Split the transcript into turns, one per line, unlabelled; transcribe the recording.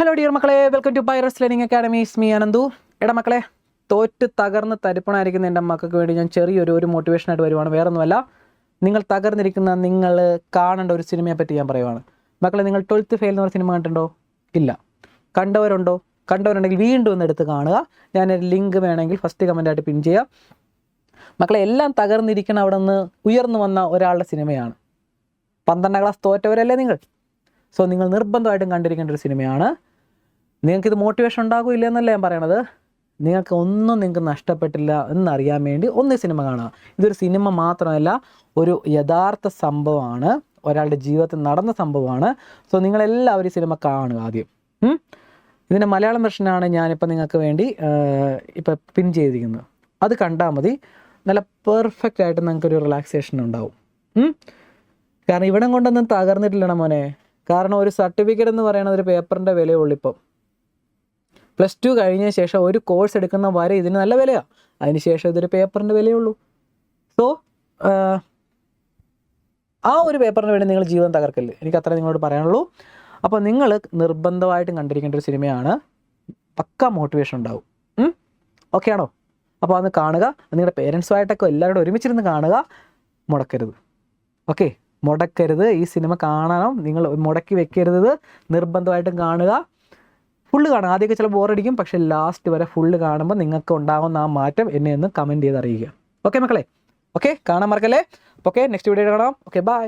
Hello dear മക്കളെ. Welcome to Pyrus learning academy സ്മി Ananthu എടാ മക്കളെ തോറ്റ് തകർന്ന് തരിപ്പണായിരിക്കുന്ന എന്റെ മക്കൾക്ക് വേണ്ടി ഞാൻ ചെറിയൊരു ഒരു മോട്ടിവേഷനായിട്ട് വരുവാണ്. വേറെ ഒന്നുമല്ല നിങ്ങൾ തകർന്നിരിക്കുന്ന നിങ്ങൾ കാണേണ്ട ഒരു സിനിമയെ പറ്റി ഞാൻ പറയുവാണ്. മക്കളെ നിങ്ങൾ ട്വൽത്ത് ഫെയിൽ എന്ന് പറഞ്ഞ സിനിമ കണ്ടിട്ടുണ്ടോ? ഇല്ല. കണ്ടവരുണ്ടോ? കണ്ടവരുണ്ടെങ്കിൽ വീണ്ടും ഒന്ന് എടുത്ത് കാണുക. ഞാൻ ലിങ്ക് വേണമെങ്കിൽ ഫസ്റ്റ് കമന്റായിട്ട് പിൻ ചെയ്യാം. മക്കളെ എല്ലാം തകർന്നിരിക്കണം അവിടെ നിന്ന് ഉയർന്നു വന്ന ഒരാളുടെ സിനിമയാണ് പന്ത്രണ്ടാം ക്ലാസ് തോറ്റവരല്ലേ നിങ്ങൾ? സോ നിങ്ങൾ നിർബന്ധമായിട്ടും കണ്ടിരിക്കേണ്ട ഒരു സിനിമയാണ് നിങ്ങൾക്കിത് മോട്ടിവേഷൻ ഉണ്ടാകില്ല എന്നല്ല ഞാൻ പറയണത്? നിങ്ങൾക്ക് ഒന്നും നിങ്ങൾക്ക് നഷ്ടപ്പെട്ടില്ല എന്നറിയാൻ വേണ്ടി ഒന്ന് സിനിമ കാണുക. ഇതൊരു സിനിമ മാത്രമല്ല ഒരു യഥാർത്ഥ സംഭവമാണ്. ഒരാളുടെ ജീവിതത്തിൽ നടന്ന സംഭവമാണ്. സോ നിങ്ങളെല്ലാവരും ഈ സിനിമ കാണുക ആദ്യം? ഇതിന്റെ മലയാളം വെർഷനാണ് ഞാനിപ്പോൾ നിങ്ങൾക്ക് വേണ്ടി ഇപ്പം പിൻ ചെയ്തിരിക്കുന്നത്. അത് കണ്ടാൽ മതി. നല്ല പെർഫെക്റ്റ് ആയിട്ട് നിങ്ങൾക്കൊരു റിലാക്സേഷൻ ഉണ്ടാവും. കാരണം ഇവിടെ കൊണ്ടൊന്നും തകർന്നിട്ടില്ലണം മോനെ. കാരണം ഒരു സർട്ടിഫിക്കറ്റ് എന്ന് പറയുന്നത് ഒരു പേപ്പറിന്റെ വിലയുള്ളൂ ഇപ്പം. പ്ലസ് ടു കഴിഞ്ഞ ശേഷം ഒരു കോഴ്സ് എടുക്കുന്ന വരെ ഇതിന് നല്ല വിലയാണ് അതിന് ശേഷം ഇതൊരു പേപ്പറിന്റെ വിലയുള്ളൂ സോ ആ ഒരു പേപ്പറിന് വേണ്ടി നിങ്ങൾ ജീവിതം തകർക്കല്ലേ? എനിക്ക് അത്ര നിങ്ങളോട് പറയാനുള്ളൂ. അപ്പോൾ നിങ്ങൾ നിർബന്ധമായിട്ടും കണ്ടിരിക്കേണ്ട ഒരു സിനിമയാണ്. പക്ക മോട്ടിവേഷൻ ഉണ്ടാവും. ഓക്കെ ആണോ? അപ്പോൾ അന്ന് കാണുക. നിങ്ങളുടെ പേരൻസുമായിട്ടൊക്കെ എല്ലാവരോടും ഒരുമിച്ചിരുന്ന് കാണുക. മുടക്കരുത്. ഓക്കെ മുടക്കരുത്. ഈ സിനിമ കാണണം. നിങ്ങൾ മുടക്കി വെക്കരുത്. നിർബന്ധമായിട്ടും കാണുക. ഫുള്ള് കാണുക ആദ്യമൊക്കെ ചില ബോറടിക്കും പക്ഷെ ലാസ്റ്റ് വരെ ഫുള്ള് കാണുമ്പോൾ നിങ്ങൾക്ക് ഉണ്ടാകുന്ന ആ മാറ്റം എന്നെ ഒന്ന് കമന്റ് ചെയ്ത് അറിയിക്കുക ഓക്കെ മക്കളെ? ഓക്കെ കാണാൻ മറക്കല്ലേ? ഓക്കെ നെക്സ്റ്റ് വീഡിയോ കാണാം. Okay bye